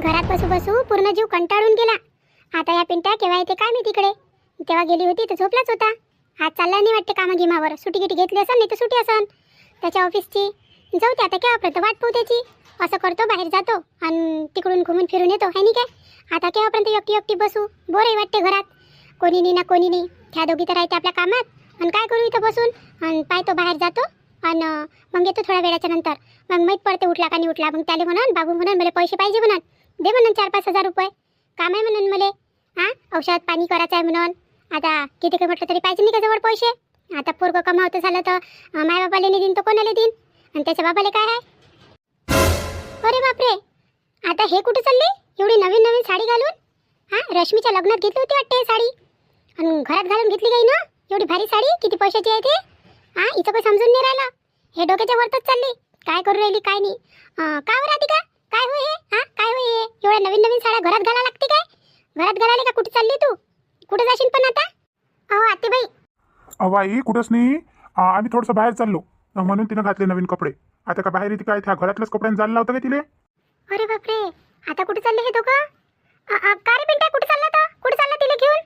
घरात बसू बसू पूर्ण जीव कंटाळून गेला. आता या पिंट्या केव्हा येते काय मी तिकडे? तेव्हा गेली होती तर झोपलाच होता. आज चालला नाही वाटते कामा गिमावर सुटी गिटी घेतली असेल नाही तर सुटी असेल त्याच्या ऑफिसची जाऊ ते आता केव्हापर्यंत वाट पाहू त्याची. असं करतो बाहेर जातो आणि तिकडून घुमून फिरून येतो. है नाही काय? आता केव्हापर्यंत एकटी एकटी बसू? बोरही वाटते घरात. कोणी नाही ना कोणी नाही. ह्या दोघी तर राहते आपल्या कामात. आणि काय करू इथं बसून? आणि पाहतो बाहेर जातो. आणि मग येतो थोड्या वेळाच्या नंतर. मग माहीत पडते उठला का नाही उठला. मग त्याला म्हणून बाबू म्हणून मला पैसे पाहिजे म्हणून. दे म्हणून चार पाच हजार रुपये. काम आहे म्हणून मला. हां औषध पाणी करायचं आहे म्हणून. आता किती काही म्हटलं तरी पाहिजे नाही का जवळ पैसे? आता पोरगं कमावतं झालं तर अं, मायबापाला नाही देईन तर कोणाला देईन? आणि त्याच्या बाबाला काय आहे? अरे बापरे! आता हे कुठे चालले? एवढी नवीन नवीन साडी घालून? हां रश्मीच्या लग्नात घेतली होती वाटते साडी? आणि घरात घालून घेतली काही ना? एवढी भारी साडी? किती पैशाची आहे ते? हां इथं काही समजून नाही राहिलं. हे डोक्याच्या वरतच चालली. काय करू राहिली काय नाही. का बरं राधिका? काय होय हे? हां? काय होय हे? एवढ्या नवीन नवीन साड्या घरात घाला लागते काय? घरात घालायला का कुठे चालली तू? कुठे जाशील पण आता? अहो आतेबाई अहो आई कुठंच नाही. आ, आम्ही थोडंसं बाहेर चाललो. म्हणून तिनं घातले नवीन कपडे. आता का बाहेर येते काय? त्या घरातल्याच कपड्यांनी जायला लावतं का तिले? अरे बापरे. आता कुठे चालले हे दोघं? अ, अ, का रे पिंट्या? कुठे चालला तर कुठे चालला तिला घेऊन?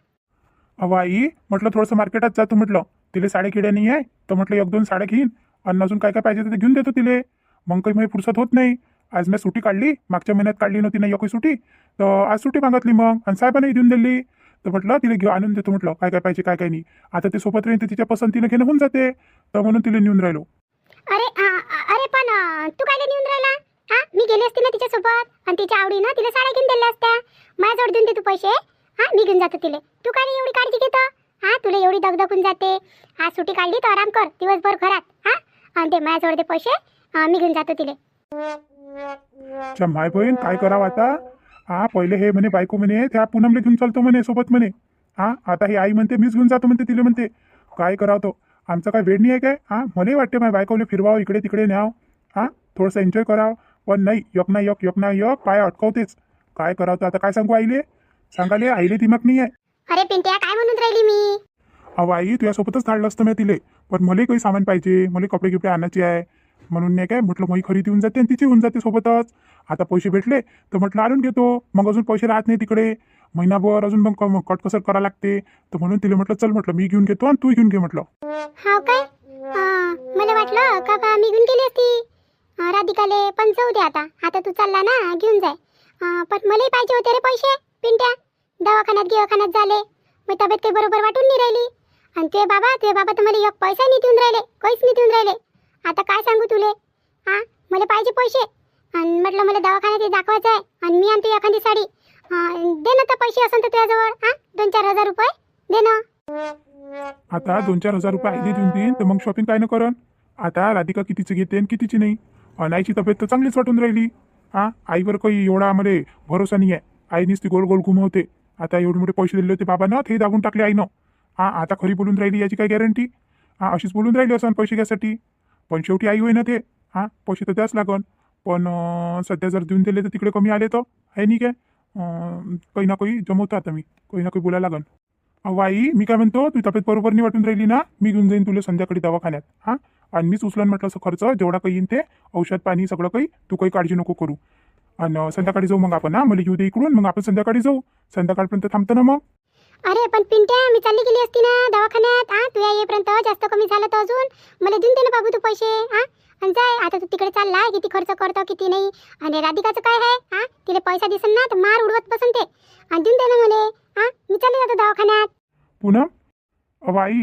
अहो आई म्हटलं थोडंसं मार्केटात जातो म्हटलं. तिले साड्या किड्या नाही आहे तर म्हटलं एक दोन साड्या घेईन. आणि अजून काय काय पाहिजे ते घेऊन देतो तिले. मग काही माझी फुरसत होत नाही. आज मी सुट्टी काढली मागच्या महिन्यात काढली नव्हती ना एकही सुट्टी. तर आज सुट्टी मागितली मग आणि साहेबांनाही देऊन दिली. तर म्हटलं तिला घेऊन आणून देतो म्हटलं काय काय पाहिजे काय काय नाही. आता ते सोबत राहील तर तिच्या पसंतीनं घेणं होऊन जाते. तर म्हणून तिला नेऊन राहिलो. अरे अरे पण तू काय नेऊन राहिला? हा मी गेली असते ना तिच्यासोबत आणि तिच्या आवडीनं तिला साड्या घेऊन दिल्या असत्या. माझ्याजवळ देऊन दे तू पैसे हा मी घेऊन जातो तिले. तू काय एवढी काळजी घेतो? हा तुला एवढी दगदगून जाते. आज सुट्टी काढली तर आराम कर दिवसभर घरात हा आणि ते माझ्याजवळ दे पैसे मी घेऊन जातो तिले. च्या माय बहीण काय करावं आता? हा पहिले हे म्हणे बायको म्हणे त्या पूनमले घेऊन चालतो म्हणे सोबत म्हणे. हा आता ही आई म्हणते मीच घेऊन जातो म्हणते तिला म्हणते. काय करावं तो? आमचा काय वेळ नाही आहे काय? हा मला वाटते माझ्या बायकोले फिरवावं इकडे तिकडे न्याव. हा थोडंसं एन्जॉय करावं. पण नाही यक ना यक यक ना यक पाय अटकवतेच. काय करावं आता? काय सांगू आईले? सांगाले आईले दिमाग नाही आहे अरे पिंट्या काय म्हणून राहिली मी? अहो आई तुझ्यासोबतच धाडलं असतं मी तिले. पण मला काही सामान पाहिजे मला कपडे गिपडे आणायचे आहे. म्हणून नाही काय म्हटलं मग खरेदी होऊन जाते आणि तिची होऊन जाते सोबतच. आता पैसे भेटले तर म्हटलं आणून घेतो. मग अजून पैसे राहत नाही तिकडे. महिनाभर अजून मग कटकसर करा लागते. तर म्हणून तिला म्हटलं चल म्हटलं मी घेऊन घेतो आणि तू घेऊन घे म्हटलं. हा काय? मला वाटलं का बा मी घेऊन गेली असती. राधिकाले पण जाऊ दे आता. आता तू चालला ना घेऊन जाय. पण मलाही पाहिजे होते रे पैसे पिंट्या. दवाखान्यात गिवाखान्यात झाले. मी तब्येत काही बरोबर वाटून नाही राहिली. आणि ते बाबा ते बाबा तर मला एक पैसा नाही देऊन राहिले काहीच नाही देऊन राहिले. आता काय सांगू तुले? हां? मला पाहिजे पैसे. आणि म्हटलं मला दवाखान्यात दाखवायचं आहे. आणि मी आणते एखादी साडी. दे ना तर पैसे असेल तर तुझ्याजवळ. हां? दोन चार हजार रुपये दे ना. आता दोन चार हजार रुपये आईने देऊन देईन तर मग शॉपिंग काय न करन आता राधिका कितीची घेते आणि कितीची नाही? आणि आईची तब्येत तर चांगलीच वाटून राहिली. हा? आईवर काही एवढा आम्हाला भरोसा नाही आहे आई ती गोल गोल घुमवते. आता एवढे मोठे पैसे दिले होते बाबानं ते दाबून टाकले आईनं. हा? आता खरी बोलून राहिली याची काय गॅरंटी हा? अशीच बोलून राहिली असं पैसे घ्यासाठी? पण शेवटी आई होई ना ते. हां पैसे तर द्याच लागन. पण सध्या जर देऊन दिले तर तिकडे कमी आले तर? आहे नाही काय? काही ना काही जमवतो आता मी काही ना काही बोलायला लागन. अहो आई मी काय म्हणतो? तू तब्येत बरोबर नाही वाटून राहिली ना? मी घेऊन जाईन तुला संध्याकाळी दवाखान्यात. हां? आणि मीच उचलन म्हटलं असं खर्च जेवढा काही येईन ते औषध पाणी सगळं काही तू काही काळजी नको करू. आणि संध्याकाळी जाऊ मग आपण हां? मला येऊ दे इकडून मग आपण संध्याकाळी जाऊ. संध्याकाळपर्यंत थांबतो ना मग? अरे पण पिंट्या मी चालली गेली असती ना दवाखान्यात हा तू येईपर्यंत जास्त कमी झालं तर अजून? मला देऊन दे ना बाबू तू पैसे हा आणि जाय आता तू तिकडे चालला किती खर्च करतो किती नाही? आणि राधिकाचं काय आहे हा तिला पैसा दिसेल ना तर मार उडवत बसन ते. आणि देऊन दे ना मला हा मी चालली जातो दवाखान्यात. पूनम अहो आई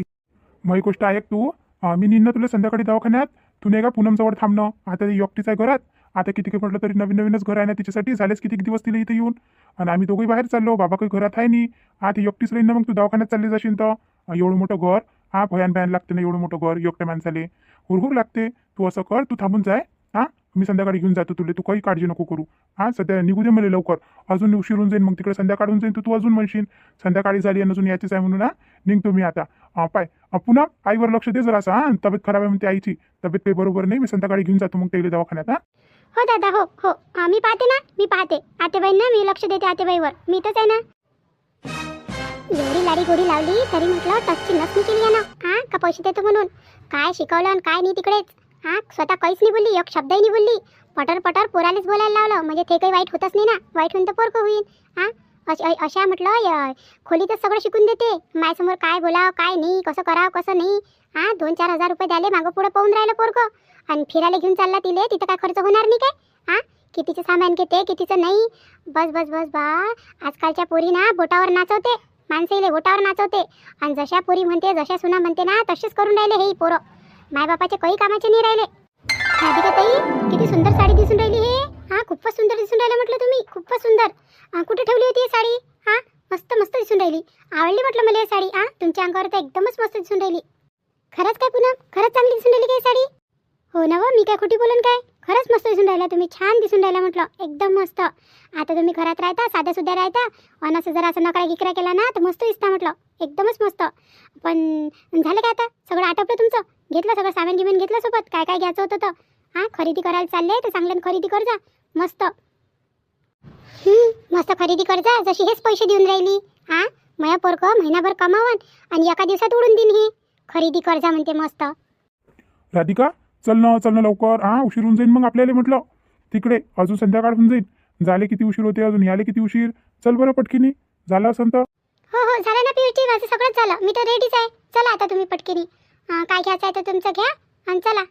मग गोष्ट ऐक तू मी निन्न तुला संध्याकाळी दवाखान्यात तू नाही का पूनमजवळ थांबणं आता ते एकटीच आहे घरात आता किती काही म्हटलं तरी नवीन नवीनच घर आहे ना तिच्यासाठी झालेच किती दिवस तिला इथे येऊन? आणि आम्ही दोघंही बाहेर चाललो बाबा काही घरात आहे नाही. हा एकटीच राहील ना मग तू दवाखान्यात चालली जाशील तर? एवढं मोठं घर? हा भयान भयान लागते ना एवढं मोठं घर एकट्या माणसाले. हुरहुर लागते. तू असं कर तू थांबून जाय. हा मी संध्याकाळी घेऊन जातो तुला तू काही काळजी नको करू. हा सध्या निघू दे मला लवकर. अजून उशिरून जाईन मग तिकडे संध्याकाळून जाईन तू तू अजून म्हणशील. संध्याकाळी झाली आणि अजून याचीच आहे म्हणून हा? निघतो मी आता. पाय. पुन्हा आईवर लक्ष दे जरा असं हा? तब्येत खराब आहे म्हणते आईची. तब्येत काही बरोबर नाही मी संध्याकाळी घेऊन जातो मग तेले दवाखान्यात हा? हो दादा हो हो. आ, मी पाहते ना मी पाहते. आतेबाईंना मी लक्ष देते आतेबाईवर मी इथंच आहे ना. एवढी लाडी गोडी लावली तरी म्हटलं टचची नसनी केली ना हा का पैसे देतो म्हणून? काय शिकवलं आणि काय नाही तिकडेच? हा स्वतः काहीच नाही बोलली एक शब्दही नाही बोलली. पटर पटर पोरालेच बोलायला लावलं. म्हणजे ते काही वाईट होतच नाही ना. वाईट होऊन तर पोरकं होईल हां अश- अ- अशा म्हटलं य- खोलीतच सगळं शिकून देते. माझ्यासमोर काय बोलावं काय नाही कसं करावं कसं नाही. हा दोन चार हजार रुपये द्याले मागं पुढं पाहून राहिलं पोरकं आणि फिरायला घेऊन चालला तिले तिथं काय खर्च होणार नाही काय? हा कितीचं सामान घेते कितीचं नाही? बस बस बस बा. आजकालच्या पोरी ना बोटावर नाचवते. माणसं इले बोटावर नाचवते. आणि जशा पोरी म्हणते जशा सुना म्हणते ना तसेच करून राहिले हे पोरं. मायबापाचे काही कामाचे नाही राहिले. राधिका ताई? किती सुंदर साडी दिसून राहिली हे. हा खूपच सुंदर दिसून राहिलं म्हटलं तुम्ही. खूपच सुंदर. कुठे ठेवली होती ही साडी? हा मस्त मस्त दिसून राहिली. आवडली म्हटलं मला ही साडी. हा तुमच्या अंगावर तर एकदमच मस्त दिसून राहिली. खरंच काय पुन्हा खरंच चांगली दिसून राहिली काय साडी? हो ना व मी काय खोटी बोलून काय? खरंच मस्त दिसून राहिला तुम्ही छान दिसून राहिला म्हटलं एकदम मस्त. आता तुम्ही घरात राहता साध्या सुद्धा राहता आणि असं जर असं नकरा गिकरा केला ना तर मस्त दिसता म्हटलं एकदमच मस्त. पण झालं काय आता? सगळं आटपलं तुमचं? घेतलं सगळं सामान गिमान घेतलं सोबत? काय काय घ्यायचं होतं तर? हां खरेदी करायला चालले तर चांगल्यानं खरेदी कर जा मस्त. मस्त खरेदी कर जा जशी हेच पैसे देऊन राहिली. हां मया पोरकं महिनाभर कमावन आणि एका दिवसात उडून देईन हे. खरेदी कर जा म्हणते मस्त. राधिका? चल ना चल ना लवकर. हा उशीर होऊन जाईल मग आपल्याला म्हटलं. तिकडे अजून संध्याकाळ होऊन जाईल झाले किती उशीर होते अजून? याले किती उशीर? चल बरं पटकीनी. झालं असं तर? हो हो झालं ना पियुची माझं सगळंच झालं. मी तर रेडीच आहे. चला आता तुम्ही पटकिनी. काय घ्यायचं आहे तर तुमचं घ्या आणि चला.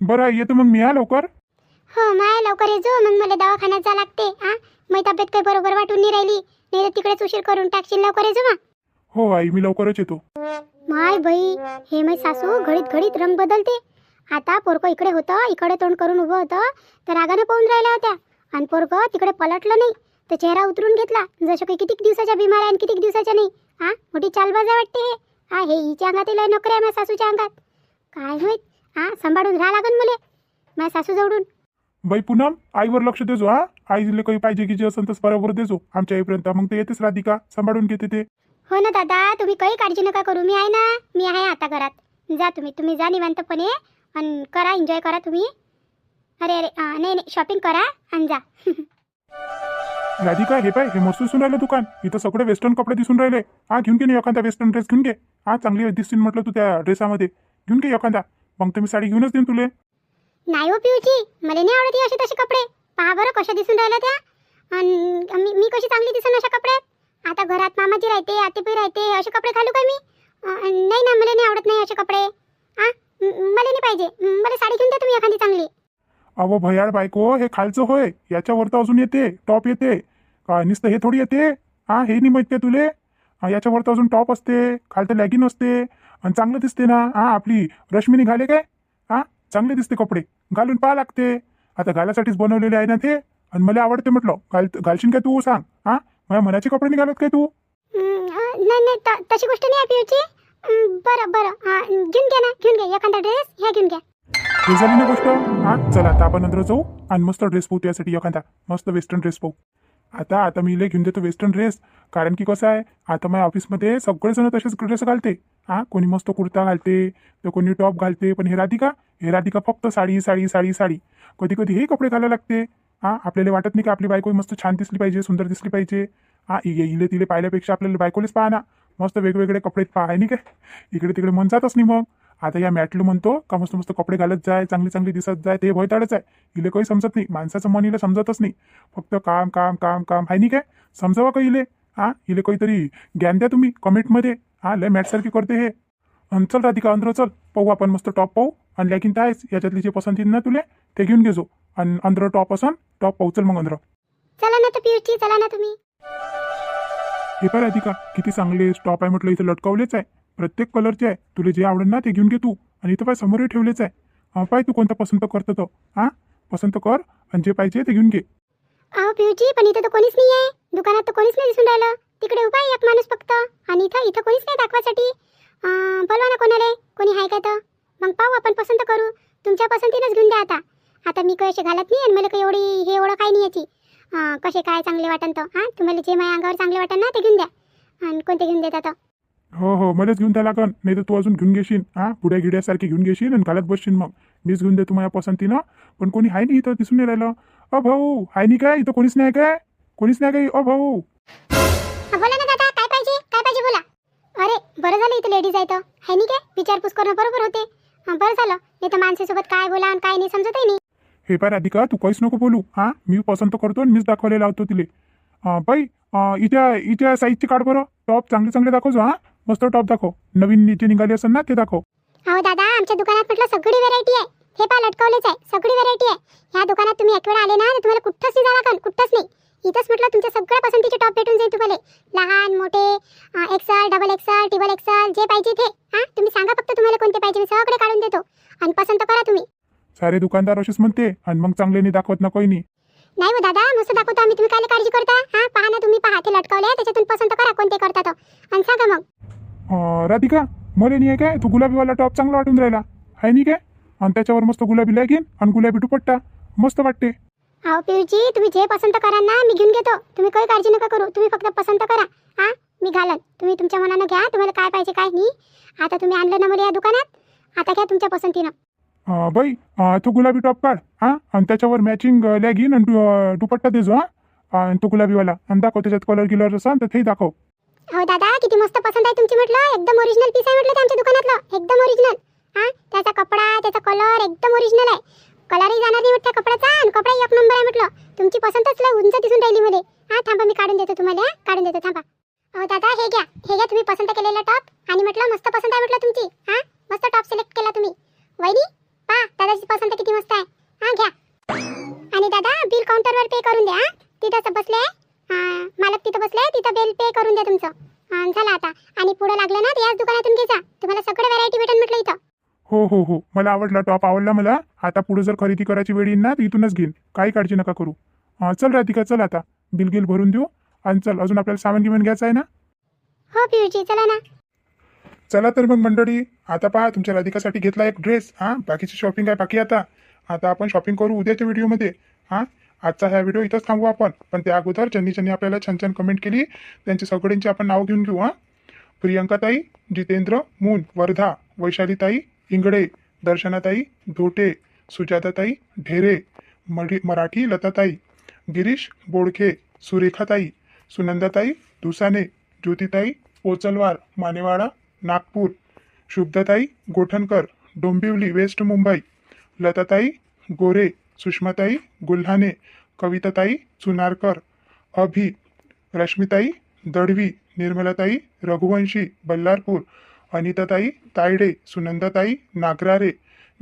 बरं येतो मग मी हा लवकर? हो माय लवकर ये जो. मग मला दवाखान्यात जा लागते. हा? मी तब्येत काही बरोबर वाटून नाही राहिली. नाही तर तिकडेच उशीर करून टाकशील. लवकर ये जो मग. हो आई मी लवकरच येतो. माय बाई हे मै सासू घडीत घडीत रंग बदलते. आता पोरकं इकडे होतं इकडे तोंड करून उभं होतं तर रागानं पाहून राहिल्या होत्या. आणि पोरकं तिकडे पलटलं नाही तर चेहरा उतरून घेतला. जसं काही कितीक दिवसाच्या बिमार आहे आणि कितीक दिवसाच्या नाही. हा मोठी चालबाजा वाटते हे. हा हे हिच्या अंगात लय नोकरी आहे माझ्या सासूच्या अंगात. काय माहीत हा सांभाळून राहा लागन मले माझ्या सासू जवळून बाई पूनम आईवर लक्ष देजो हा. आईला काही पाहिजे की जे असेल तर बरोबर देजो. आमच्या आईपर्यंत. मग ते येतेच राधिका सांभाळून घेते ते. हो ना दादा तुम्ही काही काळजी नका करू. मी आहे ना मी आहे आता घरात. जा तुम्ही तुम्ही जा निवांतपणे. आणि करा एन्जॉय करा तुम्ही. अरे अरे नाही नाही शॉपिंग करा आणि जा. राधिका हे पाय हे मस्त दिसून राहिलं दुकान. इथं सगळे वेस्टर्न कपडे दिसून राहिले. हा घेऊन घे ना एखादा वेस्टर्न ड्रेस घेऊन घे. हा चांगली दिसतील म्हटलं तू त्या ड्रेसामध्ये घेऊन घे एखादा. मग तर मी साडी घेऊनच देईन तुले. नाही हो पिऊची मला नाही आवडत हे असे तसे कपडे. पहा बरं कशा दिसून राहिल्या त्या. आणि मी मी कशी चांगली दिसून अशा कपड्यात आता घरात मामाची राहते आतेपी राहते असे कपडे घालू का मी? अं, नाही ना मला नाही आवडत नाही असे कपडे. हा म- मला नाही पाहिजे. मला साडी घेऊन द्या तुम्ही एखादी चांगली. अहो भयाड बायको हे खालचं होय. याच्यावर तर अजून येते. टॉप येते. का नुसतं हे थोडी येते? हा हे नाही माहीत तुले? याच्यावर तर अजून टॉप असते. खालतं लॅगिन असते. आणि चांगलं दिसते ना. हा आपली रश्मी निघाले काय? हा चांगले दिसते कपडे. घालून पाहा लागते. आता घालासाठीच बनवलेले आहे ना ते? आणि मला आवडते म्हटलं. घाल घालशील काय तू? सांग. हा माझ्या मनाचे कपडे नाही घालत काय तू? नाही नाही तशी गोष्ट नाही आहे पिऊची हम्म, बरं बरं. हा, घेऊन घ्या ना घेऊन घ्या एखादा ड्रेस ह्या घेऊन घ्या. हे झाली ना गोष्ट? हा चला आता आपण नंतर जाऊ आणि मस्त ड्रेस पाहू त्यासाठी एखादा. मस्त वेस्टर्न ड्रेस पाहू. आता आता मी इले घेऊन देतो वेस्टर्न ड्रेस कारण की कसं आहे आता माझ्या ऑफिसमध्ये सगळेजण तसेच ड्रेस घालते. हा कोणी मस्त कुर्ता घालते तर कोणी टॉप घालते पण हे राधिका हे राधिका फक्त साडी साडी साडी साडी. कधी कधी हे कपडे घालायला लागते. हा आपल्याला वाटत नाही की आपली बायको मस्त छान दिसली पाहिजे सुंदर दिसली पाहिजे. हा इ- इले तिले पाहिल्यापेक्षा आपल्याला बायकोलेच पाहा ना. मस्त वेगवेगळे कपडे पहा. आहे नाही काय इकडे तिकडे मन जातच नाही मग. आता या मॅटलू म्हणतो का मस्त मस्त कपडे घालत जाय चांगली चांगली दिसत जाय ते भयताडच आहे. इले काही समजत नाही. माणसाचं मन इले समजतच नाही. फक्त काम काम काम काम. आहे नाही काय समजावा का इले? हा? इले काहीतरी ज्ञान द्या तुम्ही कमेंटमध्ये. हा लय मॅटसारखी करते हे. अन चल राधिका अंदर चल. पाहू आपण मस्त टॉप पाहू. आणि लॅकिन तर आहेच याच्यातली जे पसंत येईल ना तुले ते घेऊन घेजो. आणि अंदर टॉप असन टॉप पाहू. चल मग अंदर. चला ना तर चला ना तुम्ही. हे पाय राधिका किती चांगले स्टॉप आहे म्हटलं इथं लटकवलेच आहे. प्रत्येक कलरचे आहे. तुला जे आवडेल ना ते घेऊन घे तू. आणि इथं पाय समोरही ठेवलेच आहे. हा पाय तू कोणता पसंत करतो तो? हा? पसंत कर आणि जे पाहिजे ते घेऊन घे. अहो पिऊची पण इथं तर कोणीच नाही आहे दुकानात तर कोणीच नाही दिसून राहिलं. तिकडे उभा आहे एक माणूस फक्त. आणि इथं इथं कोणीच नाही दाखवासाठी. बोलवा ना कोणाला. कोणी आहे का तर मग पाहू आपण पसंत करू. तुमच्या पसंतीनंच घेऊन द्या आता. आता मी काही असे घालत नाही आणि मला काही एवढी हे एवढं काही नाही याची. कसे काय चांगले वाटन तर? हां तुम्हाला जे माझ्या अंगावर चांगले वाटन ना ते घेऊन द्या. आणि कोणते घेऊन देता तर? हो हो मलाच घेऊन द्या लागन. नाही तर तू अजून घेऊन घेशील हा? पुढे गिड्यासारखी घेऊन घेशील आणि घालत बसशील मग. मीच घेऊन देतो माझ्या पसंतीनं. पण कोणी आहे नाही इथं दिसून नाही राहिलं. अ भाऊ आहे नाही काय? इथं कोणीच नाही काय? कोणीच नाही काय अ भाऊ. बोला ना दादा काय पाहिजे? काय पाहिजे बोला. अरे बरं झालं इथं लेडीज आहे तर. आहे नाही काय? विचारपूस करणं बरोबर होते. बरं झालं. नाही तर माणसासोबत काय बोला आणि काय नाही समजतही नाही. हे पाय राधिका तू काहीच नको बोलू. हा मी पसंत करतो आणि मीच दाखवायला लावतो तिले. बाई इच्या इच्या साईजची काढ बरं. टॉप चांगले चांगले दाखवतो हा. मस्त टॉप दाखव. नवीन जे निघाले असेल ना ते दाखव. अहो दादा आमच्या दुकानात म्हटलं सगळी व्हरायटी आहे. हे पा लटकवलेच आहे. सगळी व्हरायटी आहे. ह्या दुकानात तुम्ही एक वेळा आले ना तुम्हाला कुठंच नाही जावं कुठंच नाही. इथंच म्हटलं तुमच्या सगळ्या पसंतीचे टॉप भेटून जाईल तुम्हाला. लहान मोठे axle double axle triple axle जे पाहिजे ते. हा तुम्ही सांगा फक्त तुम्हाला कोणते पाहिजे मी सगळे काढून देतो. आणि पसंत करा तुम्ही. सारे दुकानदार असेच म्हणते आणि मग चांगले नाही दाखवत ना कोणी. नाही हो दादा मस्त दाखवतो आम्ही. तुम्ही काय काळजी करता. हा पहा ना तुम्ही पहा ते लटकवले त्याच्यातून पसंत करा कोणते करता तो आणि सांगा मग. अं, राधिका मला नाही आहे काय? तू गुलाबीवाला टॉप चांगला वाटून राहिला. आहे नाही काय? आणि त्याच्यावर मस्त गुलाबी लॅगिन आणि गुलाबी दुपट्टा. मस्त वाटते. अहो पिऊजी तुम्ही जे पसंत करा ना मी घेऊन घेतो. तुम्ही काही काळजी नका करू. तुम्ही फक्त पसंत करा. हा मी घालन. तुम्ही तुमच्या मनानं घ्या. तुम्हाला काय पाहिजे काय नाही. आता तुम्ही आणलं ना मला या दुकानात. आता घ्या तुमच्या पसंतीनं. अं, बाई अं, तो गुलाबी टॉप काढ हा? आणि त्याच्यावर मॅचिंग लॅगिन आणि दु- अं, दुपट्टा देजो हा? आणि तो गुलाबीवाला. आणि दाखव त्याच्यात कलर गिलर असा तर तेही दाखव. हो दादा किती मस्त पसंत आहे तुमची म्हटलं. एकदम ओरिजिनल पीस आहे म्हटलं ते आमच्या दुकानातलं. एकदम ओरिजिनल हा? त्याचा कपडा त्याचा कलर एकदम ओरिजिनल आहे. कलरही जाणार नाही म्हटलं कपड्याचा आणि कपडा एक नंबर आहे म्हटलं. तुमची पसंतच लय उंच दिसून राहिली मध्ये हा थांबा मी काढून देतो तुम्हाला हा? काढून देतो थांबा. हो दादा हे घ्या. हे घ्या तुम्ही पसंत केलेला टॉप आणि म्हटलं मस्त पसंत आहे म्हटलं तुमची. हा? मस्त टॉप सिलेक्ट केला तुम्ही. वहिनी पे करून द्या? तिथं बसले. मालक तिथं बसले. तिथं बिल पे करून द्या तुमचं. झालं आता. आणि पुढे लागलं ना याच दुकानातून घ्यायचा तुम्हाला सगळं व्हरायटी भेटेल म्हटलं इथं. हो हो हो. मला आवडला टॉप आवडला मला. आता पुढे जर खरेदी करायची वेळ येईल ना तर इथूनच घेईन. काही काळजी नका करू. चल राधिका चल आता. बिल गिल भरून देऊ. आणि चल अजून आपल्याला सामान गिमान घ्यायचं आहे ना? हो पियूजी चला ना. चला तर मग मंडळी आता पहा तुमच्या राधिकासाठी घेतला एक ड्रेस हां बाकीची शॉपिंग आहे बाकी आता. आता आपण शॉपिंग करू उद्याच्या व्हिडिओमध्ये हां आजचा हा व्हिडिओ इथंच थांबू आपण. पण त्या अगोदर ज्यांनी ज्यांनी आपल्याला छान छान कमेंट केली त्यांची सगळ्यांची आपण नाव घेऊन घेऊ हां. प्रियंकाताई जितेंद्र मून वर्धा वैशालीताई इंगडे दर्शनाताई धोटे सुजाताताई ढेरे मडी मराठी लताताई गिरीश बोडखे सुरेखाताई सुनंदाताई दुसाने ज्योतिताई पोचलवार मानेवाडा नागपूर शुभ्रताई गोठणकर डोंबिवली वेस्ट मुंबई लताताई गोरे सुषमाताई गुल्हाने कविताताई चुनारकर अभि रश्मिताई दडवी निर्मलाताई रघुवंशी बल्लारपूर अनिताताई तायडे सुनंदाताई नागरारे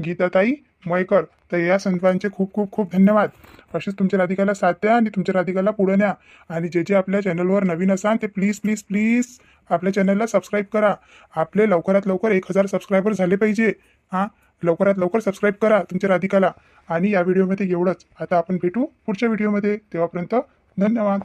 गीताताई मयकर तर या संतांचे खूप खूप खूप धन्यवाद. असेच तुमच्या राधिकाला साथ द्या आणि तुमच्या राधिकाला पुढे न्या. आणि जे जे आपल्या चॅनलवर नवीन असाल ते प्लीज प्लीज प्लीज आपल्या चॅनलला सबस्क्राईब करा. आपले लवकरात लवकर एक हजार सबस्क्रायबर झाले पाहिजे. हां? लवकरात लवकर सबस्क्राईब करा तुमच्या राधिकाला. आणि या व्हिडिओमध्ये एवढंच. आता आपण भेटू पुढच्या व्हिडिओमध्ये तेव्हापर्यंत धन्यवाद.